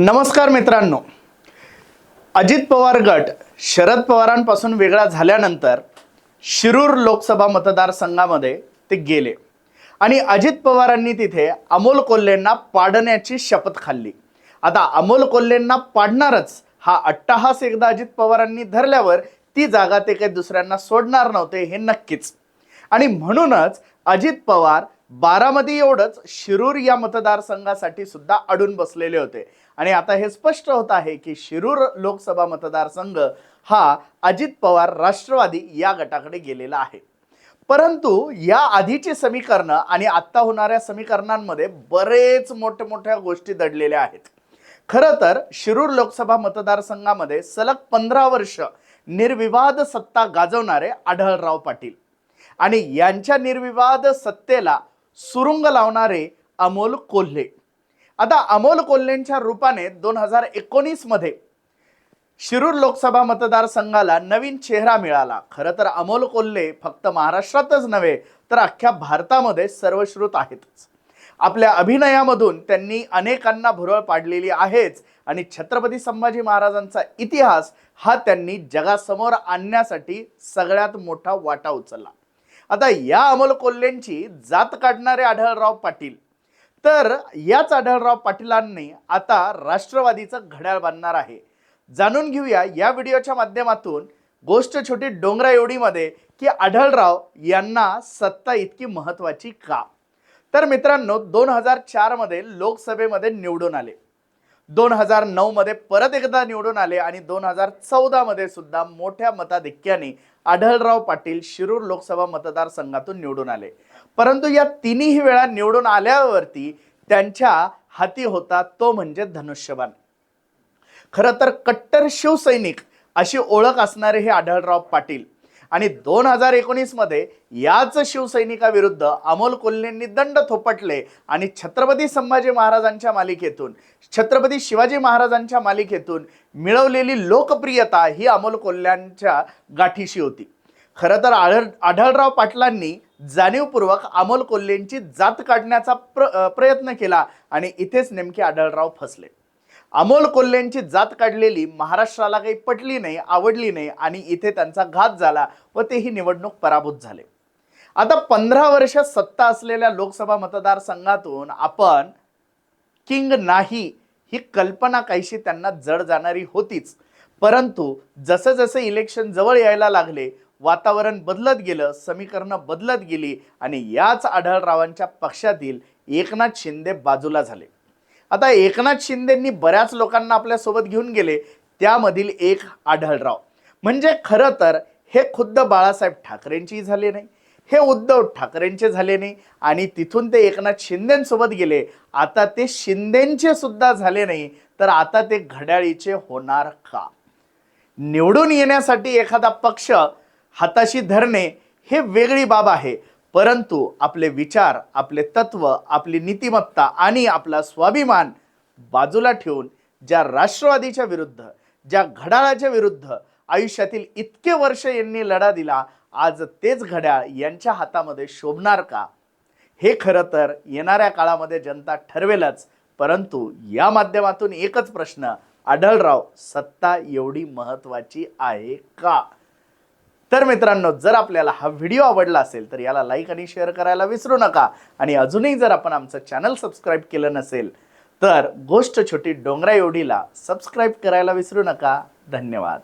नमस्कार मित्रांनो. अजित पवार गट शरद पवारांपासून वेगळा झाल्यानंतर शिरूर लोकसभा मतदारसंघामध्ये ते गेले. आणि अजित पवारांनी तिथे अमोल कोल्हेंना पाडण्याची शपथ खाल्ली. आता अमोल कोल्हेंना पाडणारच हा अट्टाहास एकदा अजित पवारांनी धरल्यावर ती जागा ते काही दुसऱ्यांना सोडणार नव्हते हे नक्कीच. आणि म्हणूनच अजित पवार बारामती एवढंच शिरूर या मतदारसंघासाठी सुद्धा अडून बसलेले होते. आणि आता हे स्पष्ट होत आहे की शिरूर लोकसभा मतदारसंघ हा अजित पवार राष्ट्रवादी या गटाकडे गेलेला आहे. परंतु या आधीची समीकरणं आणि आत्ता होणाऱ्या समीकरणांमध्ये बरेच मोठ्या मोठ्या गोष्टी दडलेल्या आहेत. खरं तर शिरूर लोकसभा मतदारसंघामध्ये सलग पंधरा वर्ष निर्विवाद सत्ता गाजवणारे आढळराव पाटील. आणि यांच्या निर्विवाद सत्तेला सुरुंग लावणारे अमोल कोल्हे. आता अमोल कोल्हेंच्या रूपाने दोन हजार एकोणीसमध्ये शिरूर लोकसभा मतदारसंघाला नवीन चेहरा मिळाला. खरं तर अमोल कोल्हे फक्त महाराष्ट्रातच नव्हे तर अख्ख्या भारतामध्ये सर्वश्रुत आहेतच. आपल्या अभिनयामधून त्यांनी अनेकांना भुरळ पाडलेली आहेच आणि छत्रपती संभाजी महाराजांचा इतिहास हा त्यांनी जगासमोर आणण्यासाठी सगळ्यात मोठा वाटा उचलला. आता या अमोल कोल्हेंची जात काढणारे आढळराव पाटील. तर याच आढळराव पाटीलांनी आता राष्ट्रवादीचं घड्याळ बांधणार आहे. जाणून घेऊया या व्हिडिओच्या माध्यमातून गोष्ट छोटी डोंगरा एवढीमध्ये की आढळराव यांना सत्ता इतकी महत्त्वाची का? तर मित्रांनो दोन हजार चारमध्ये लोकसभेमध्ये निवडून आले. दोन हजार नऊमध्ये परत एकदा निवडून आले आणि दोन हजार चौदामध्ये सुद्धा मोठ्या मताधिक्याने आढळराव पाटील शिरूर लोकसभा मतदारसंघातून निवडून आले. परंतु या तिन्ही वेळा निवडून आल्यावरती त्यांच्या हाती होता तो म्हणजे धनुष्यबाण. खरं तर कट्टर शिवसैनिक अशी ओळख असणारे हे आढळराव पाटील आणि दोन हजार एकोणीसमध्ये याच शिवसैनिकाविरुद्ध अमोल कोल्हेंनी दंड थोपटले आणि छत्रपती संभाजी महाराजांच्या मालिकेतून छत्रपती शिवाजी महाराजांच्या मालिकेतून मिळवलेली लोकप्रियता ही अमोल कोल्ह्यांच्या गाठीशी होती. खरं तर आढळ आढळराव पाटलांनी जाणीवपूर्वक अमोल कोल्हेंची जात काढण्याचा प्र प्रयत्न केला आणि इथेच नेमके आढळराव फसले. अमोल कोल्हेंची जात काढलेली महाराष्ट्राला काही पटली नाही आवडली नाही आणि इथे त्यांचा घात झाला व तेही निवडणूक पराभूत झाले. आता पंधरा वर्ष सत्ता असलेल्या लोकसभा मतदारसंघातून आपण किंग नाही ही कल्पना काहीशी त्यांना जड जाणारी होतीच. परंतु जसं जसं इलेक्शन जवळ यायला लागले वातावरण बदलत गेलं समीकरणं बदलत गेली आणि याच आढळरावांच्या पक्षातील एकनाथ शिंदे बाजूला झाले. आता एकनाथ शिंदेंनी बऱ्याच लोकांना आपल्यासोबत घेऊन गेले त्यामधील एक आढळराव. म्हणजे खरं तर हे खुद्द बाळासाहेब ठाकरेंचीही झाले नाही हे उद्धव ठाकरेंचे झाले नाही आणि तिथून ते एकनाथ शिंदेंसोबत गेले. आता ते शिंदेंचे सुद्धा झाले नाही तर आता ते घड्याळीचे होणार का? निवडून येण्यासाठी एखादा पक्ष हाताशी धरणे हे वेगळी बाब आहे. परंतु आपले विचार आपले तत्व आपली नीतिमत्ता आणि आपला स्वाभिमान बाजूला ठेवून ज्या राष्ट्रवादीच्या विरुद्ध ज्या घड्याळाच्या विरुद्ध आयुष्यातील इतके वर्ष यांनी लढा दिला आज तेच घड्याळ यांच्या हातामध्ये शोभणार का? हे खरं तर येणाऱ्या काळामध्ये जनता ठरवेलच परंतु या माध्यमातून एकच प्रश्न आढळराव सत्ता एवढी महत्त्वाची आहे का? तर मित्रांनो जर आपल्याला हा व्हिडिओ आवडला असेल तर याला लाईक आणि शेअर करायला विसरू नका. आणि अजूनही जर आपण आमचं चॅनल सबस्क्राईब केलं नसेल तर गोष्ट छोटी डोंगरा एवढीला सबस्क्राईब करायला विसरू नका. धन्यवाद.